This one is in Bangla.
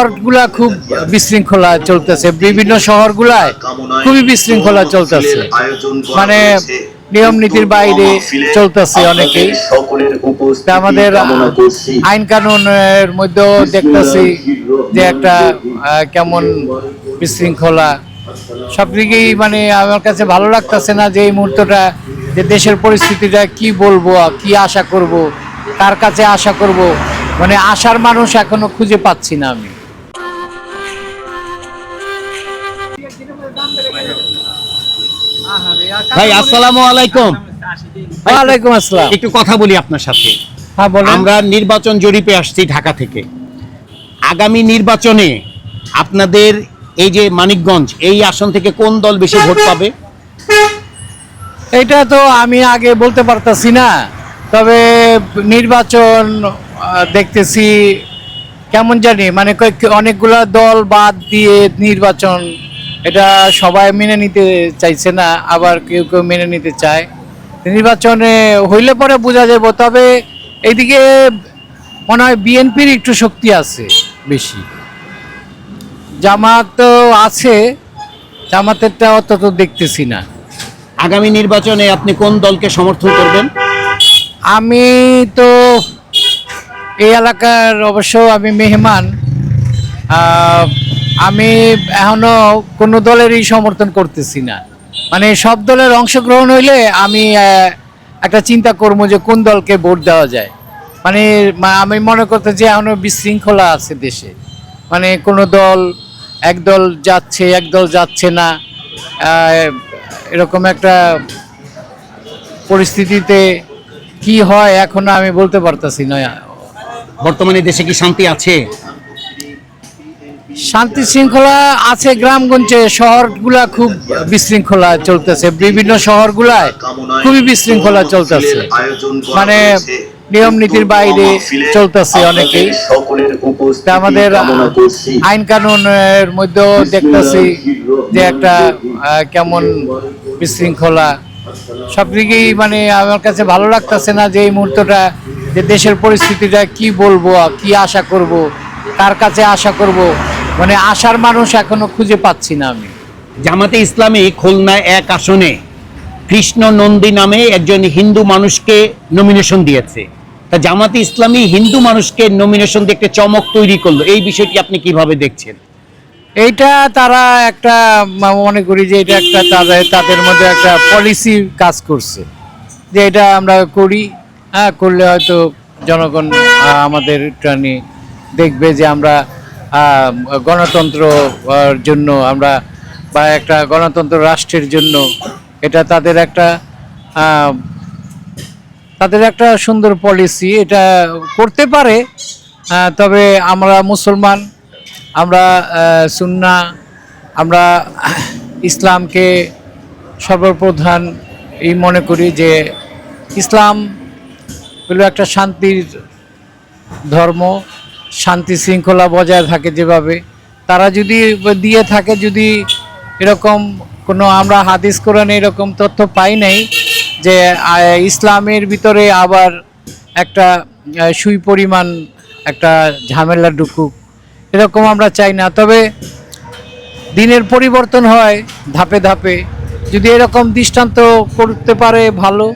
শহরগুলা খুব বিশৃঙ্খলা চলতেছে। বিভিন্ন শহরগুলায় খুবই বিশৃঙ্খলা চলতেছে। মানে নিয়ম নীতির বাইরে চলতেছে অনেকেই। আমাদের আইন কানুনের মধ্যেও দেখতেছি যে একটা কেমন বিশৃঙ্খলা। সব দিকেই মানে আমার কাছে ভালো লাগতেছে না যে এই মুহূর্তটা, যে দেশের পরিস্থিতিটা কি বলব কি আশা করব, কার কাছে আশা করব। মানে আশার মানুষ এখনও খুঁজে পাচ্ছি না আমি। ভাই আসসালামু আলাইকুম। ওয়ালাইকুম আসসালাম। একটু কথা বলি আপনার সাথে। হ্যাঁ বলুন। আমরা নির্বাচন জরিপে আসছি ঢাকা থেকে। আগামী নির্বাচনে আপনাদের এই যে মানিকগঞ্জ এই আসন থেকে কোন দল বেশি ভোট পাবে? এটা তো আমি আগে বলতে পারতাছি না তবে নির্বাচন দেখতেছি কেমন জানি মানে কয়েক- অনেকগুলা দল বাদ দিয়ে নির্বাচন এটা সবাই মেনে নিতে চাইছে না আবার কেউ কেউ মেনে নিতে চায়। নির্বাচনে হইলে পরে বোঝা যাব তবে এইদিকে মনে হয় বিএনপির একটু শক্তি আছে বেশি। জামাত তো আছে জামাতেরটা অত তো দেখতেছি না। আগামী নির্বাচনে আপনি কোন দলকে সমর্থন করবেন? আমি তো এই এলাকার অবশ্য আমি মেহমান আহ, আমি এখনও কোনো দলেরই সমর্থন করতেছি না। মানে সব দলের অংশগ্রহণ হইলে আমি একটা চিন্তা করব যে কোন দলকে ভোট দেওয়া যায়। মানে আমি মনে করতে যে এখনও বিশৃঙ্খলা আছে দেশে। মানে কোনো দল, এক দল যাচ্ছে, এক দল যাচ্ছে না। এরকম একটা পরিস্থিতিতে কি হয় এখন আমি বলতে পারতাছি না। বর্তমানে দেশে কি শান্তি আছে? শান্তি শৃঙ্খলা আছে গ্রামগঞ্জে, শহরগুলা খুব বিশৃঙ্খলা চলতেছে। বিভিন্ন শহরগুলায় খুবই বিশৃঙ্খলা চলতেছে। মানে নিয়ম নীতির বাইরে চলতেছে অনেকেই। আমাদের আইন কানুনের মধ্যেও দেখতেছি যে একটা কেমন বিশৃঙ্খলা। সব দিকেই মানে আমার কাছে ভালো লাগতেছে না যে এই মুহূর্তটা, যে দেশের পরিস্থিতিটা কি বলব, কি আশা করব, কার কাছে আশা করব। মানে আশার মানুষ এখনও খুঁজে পাচ্ছি না আমি। জামাতে ইসলামী খুলনা এক আসনে কৃষ্ণ নন্দী নামে একজন হিন্দু মানুষকে নমিনেশন দিয়েছে। তা জামাতে ইসলামী হিন্দু মানুষকে নমিনেশন দিয়ে একটা চমক তৈরি করল। এই বিষয়টি আপনি কীভাবে দেখছেন? এইটা তারা একটা মনে করি যে এটা একটা তাদের তাদের মধ্যে একটা পলিসি কাজ করছে। যে এটা আমরা করি হ্যাঁ করলে হয়তো জনগণ আমাদের নিয়ে দেখবে যে আমরা গণতন্ত্র জন্য আমরা বা একটা গণতন্ত্র রাষ্ট্রের জন্য এটা তাদের একটা তাদের একটা সুন্দর পলিসি এটা করতে পারে। তবে আমরা মুসলমান, আমরা সুন্না, আমরা ইসলামকে সর্বপ্রধান এই মনে করি যে ইসলাম হলো একটা শান্তির ধর্ম। শান্তি শৃঙ্খলা বজায় থাকে যেভাবে। তারা যদি দিয়ে থাকে, যদি এরকম কোনো আমরা হাদিস কোরআনে এরকম তথ্য পাই নাই যে ইসলামের ভিতরে আবার একটা সুই পরিমাণ একটা ঝামেলা ঢুকুক, এরকম আমরা চাই না। তবে দিনের পরিবর্তন হয় ধাপে ধাপে। যদি এরকম দৃষ্টান্ত করতে পারে ভালো